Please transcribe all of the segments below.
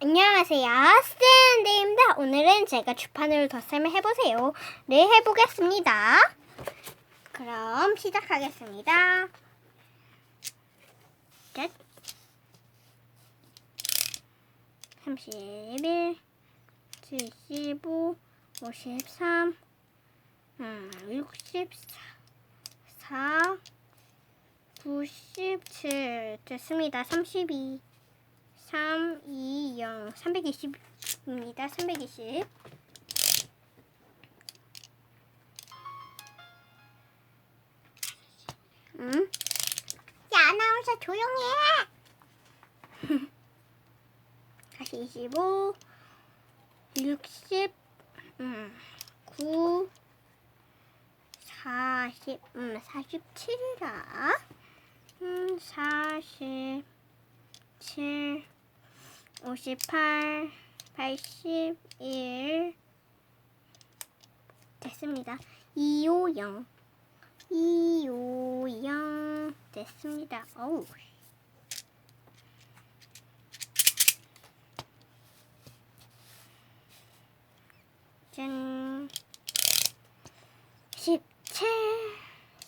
안녕하세요. 스탠드입니다. 오늘은 제가 주판을 덧셈을 해보세요. 네, 해보겠습니다. 그럼 시작하겠습니다. 끝. 31, 75, 53, 음, 64, 4, 97 됐습니다. 32. 3, 2, 0, 320입니다. 320. 응? 야, 아나운서 조용히 해! 다시 25, 60, 음, 9, 40, 음, 47이라. 음, 40, 7, 58, 81 됐습니다. 250 250 됐습니다. 어우. 짠 17,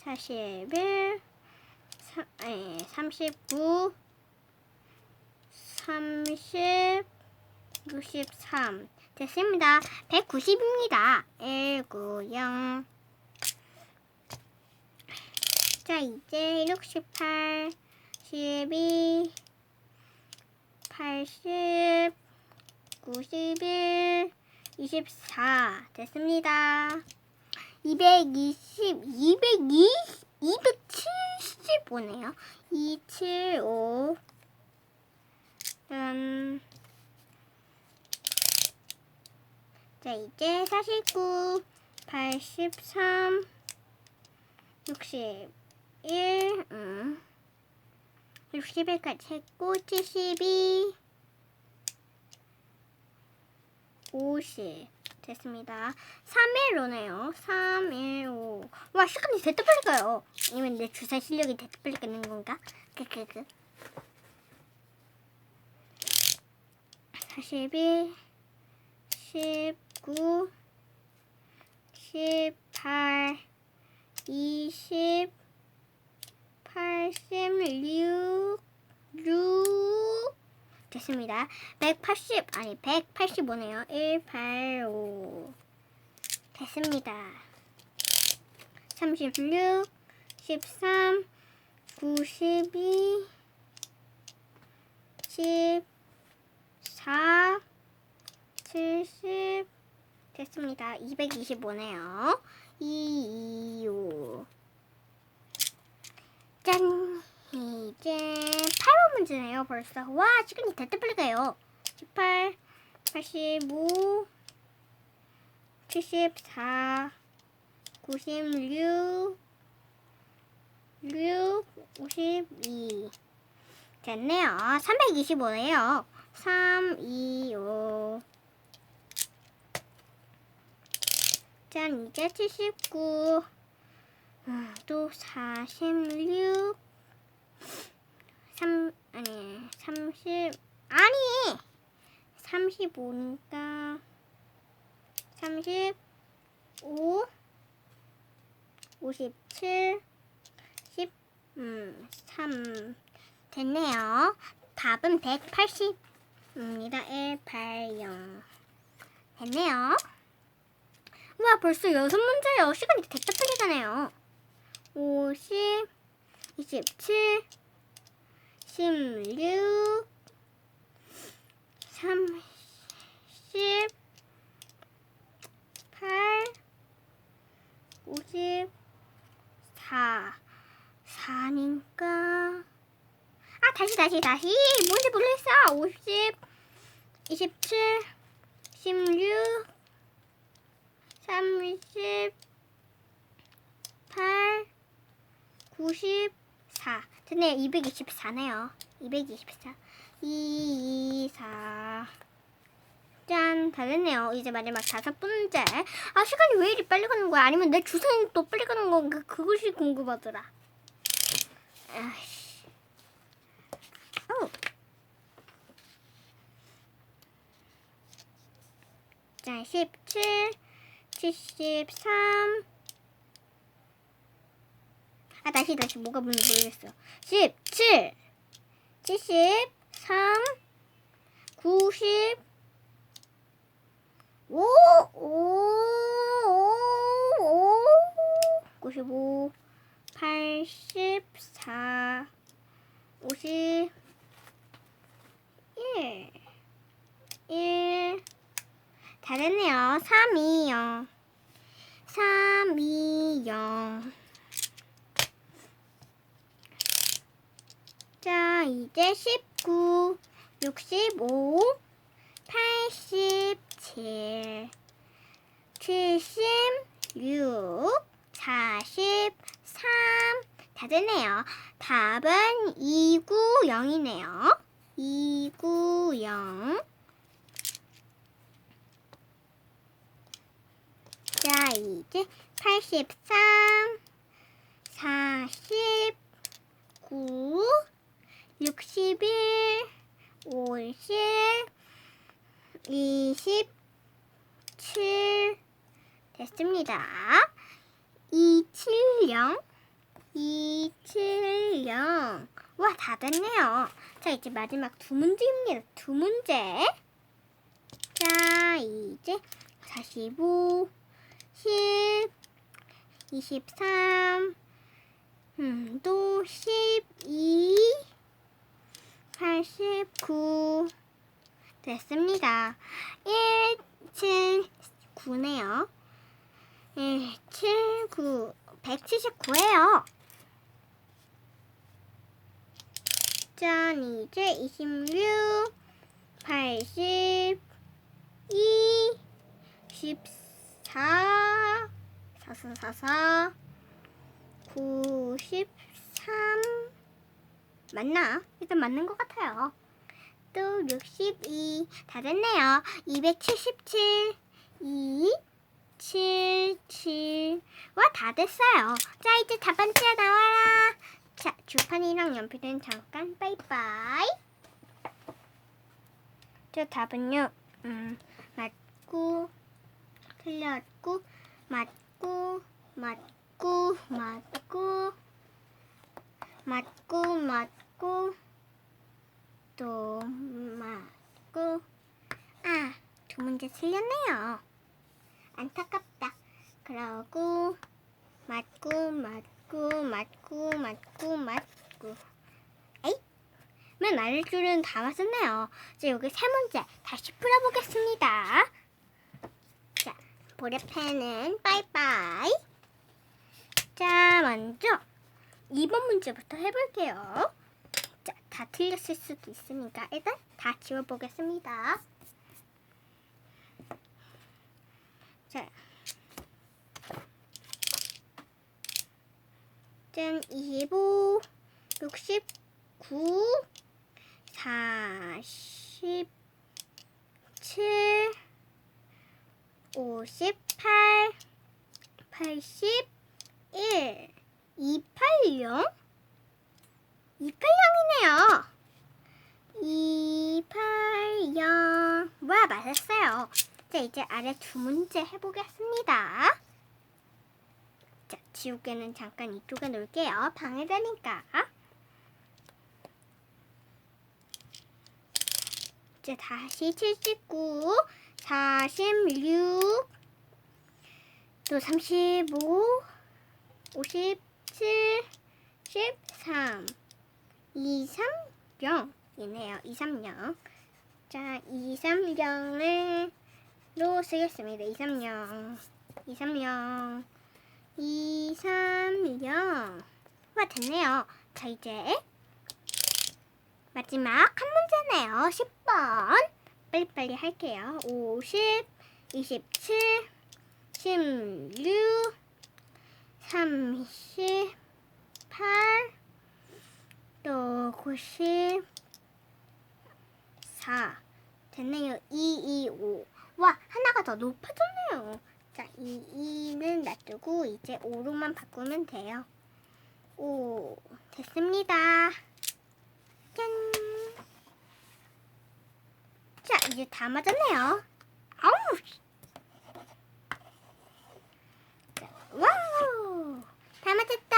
41, 39 30, 63 됐습니다. 190입니다. 190 자, 이제 68, 12, 80, 91, 24 됐습니다. 220, 220, 275네요. 275 음, 자, 이제 49, 83, 61, 음, 61까지 했고, 72, 50 됐습니다. 315네요. 315. 와, 시간이 대도 빨리 가요. 아니면 내 주사 실력이 대도 빨리 가는 건가? 크크크. 42, 19, 18, 20, 86, 6 됐습니다. 180 아니 185네요. 185 됐습니다. 36, 13, 92, 10 4, 70 됐습니다. 225네요. 2, 2, 5 짠! 이제 8번 문제네요, 벌써. 와, 시간이 대대 빨리 가요. 18, 85, 74, 96, 6, 52 됐네요. 325네요. 3, 2, 5. 짠, 이제 79. 음, 또 46. 3, 아니, 30. 아니! 35니까. 35. 57. 10. 음, 3. 됐네요. 답은 180. 입니다. 1, 8, 0. 됐네요. 우와, 벌써 여섯 문제요. 시간이 빨리 가네요. 50, 27, 16, 30, 8, 54. 4니까. 아, 다시, 다시, 다시. 뭔지 모르겠어. 50, 27, 16, 30, 8, 94. 됐네요. 224네요. 224. 2, 2, 4. 짠, 다 됐네요. 이제 마지막 다섯 번째. 아, 시간이 왜 이리 빨리 가는 거야? 아니면 내 주사위 또 빨리 가는 건가? 그것이 궁금하더라. 어. 자, 17, 73. 아, 다시, 다시, 뭐가 뭔지 모르겠어. 17, 73, 90, 5, 5, 5, 95, 84, 50, 1, 1, 다 됐네요. 3, 2, 0. 3, 2, 0. 자, 이제 19, 65, 87, 76, 43. 다 됐네요. 답은 290이네요. 290. 자, 이제 83, 49, 61, 50, 27 됐습니다. 270, 270. 와, 다 됐네요. 자, 이제 마지막 두 문제입니다. 두 문제. 자, 이제 45, 10, 23, 음, 또 12, 89 됐습니다. 1, 7, 9네요. 1, 7, 9, 179예요. 짠, 이제 26, 80, 2, 14, 44, 93 맞나? 일단 맞는 것 같아요. 또 62, 다 됐네요. 277, 2, 7, 7. 와, 다 됐어요. 자, 이제 답안지가 나와라. 자, 주판이랑 연필은 잠깐 빠이빠이. 저 답은요, 음, 맞고, 틀렸고, 맞고, 맞고, 맞고, 맞고, 맞고, 또 맞고. 아, 두 문제 틀렸네요. 안타깝다. 그러고, 맞고, 맞고, 맞고, 맞고, 맞고. 에이? 맨 아랫줄은 다 맞았네요. 이제 여기 세 문제 다시 풀어보겠습니다. 자, 보레펜은 빠이빠이. 자, 먼저 2번 문제부터 해볼게요. 자, 다 틀렸을 수도 있으니까 일단 다 지워보겠습니다. 자, 짠, 25, 69, 47, 58, 81, 280? 280이네요. 280. 뭐야, 맞았어요. 자, 이제 아래 두 문제 해보겠습니다. 자, 지우개는 잠깐 이쪽에 놓을게요. 방해되니까. 이제 다시 79, 46, 또 35, 57, 13, 2, 3, 0이네요. 2, 3, 0. 자, 2, 3, 0을 로 쓰겠습니다. 2, 3, 0. 2, 3, 0. 2, 3, 0. 와, 됐네요. 자, 이제 마지막 한 문제네요. 10번. 빨리빨리 할게요. 50, 27, 16, 38, 또 94. 됐네요. 2, 2, 5. 와, 하나가 더 높아졌네요. 자, 2, 2는 놔두고 이제 5로만 바꾸면 돼요. 5. 됐습니다. 짠. 자, 이제 다 맞았네요. 아우! 와우! 다 맞았다!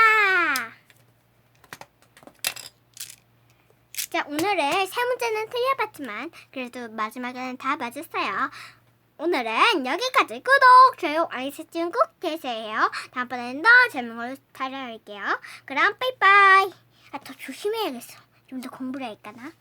자, 오늘은 세 문제는 틀려봤지만, 그래도 마지막에는 다 맞았어요. 오늘은 여기까지 구독, 좋아요, 알림 설정 꼭 해주세요. 다음번에는 더 재밌는 걸 찾아올게요. 그럼 빠이빠이. 아, 더 조심해야겠어. 좀 더 공부를 할까나?